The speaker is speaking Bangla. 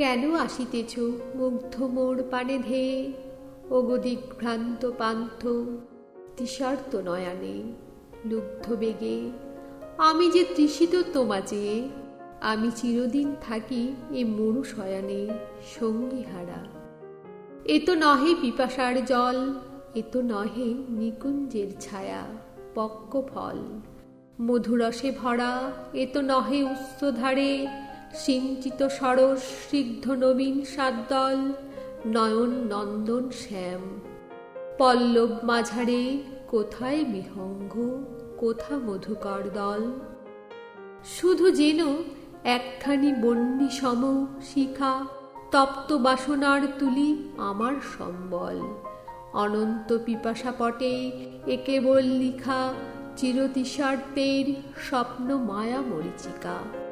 কেন আসিতেছ, মুগ্ধ মোর পানে ধেয়ে অগদিগ্ভ্রান্ত পান্থ তৃষার্ত নয়ানে, লুব্ধ বেগে, আমি যে তৃষিত তোমা চেয়ে আমি চিরদিন থাকি এ মরু শয়ানে সঙ্গী হারা এ তো নহে পিপাসার জল, এ তো নহে নিকুঞ্জের ছায়া পক্ক ফল মধুরসে ভরা, এ তো নহে উচ্চধারে সিঞ্চিত সরস, সিদ্ধ নবীন সাদ্দল, নয়ন নন্দন শ্যাম। পল্লব মাঝারে, কোথায় বিহঙ্গ, কোথা মধুকর দল? শুধু যেন একখানি বন্যী সম শিখা, তপ্ত বাসনার তুলি আমার সম্বল। অনন্ত পিপাসা পটে, এ কেবল লিখা চিরতিষার্তের স্বপ্ন মায়া মরিচিকা।